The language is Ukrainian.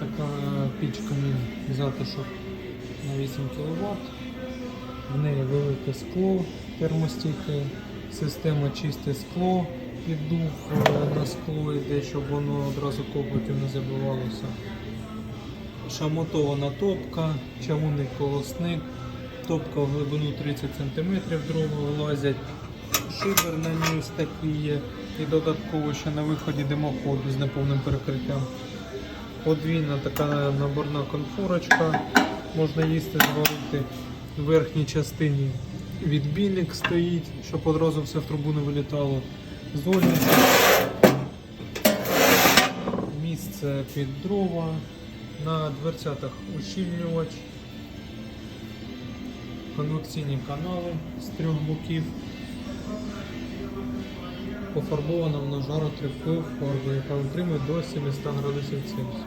така пічка затишок на 8 кВт. В неї велике скло термостійке, система чисте скло, піддув е, на скло йде, щоб воно одразу копотів не забивалося. Шамотована топка, чавунний колосник, топка в глибину 30 см дрова вилазять. Шибер на ній такий є. І додатково ще на виході димоход з неповним перекриттям. Подвійна така наборна конфорочка. Можна їсти зварити. В верхній частині відбійник стоїть, щоб одразу все в трубу не вилітало. Зольниця. Місце під дрова. На дверцятах ущільнювач. Конвекційні канали з трьох боків. Пофарбована вона жаротривкою фарбою, яка утримує до 700 градусів Цельсія.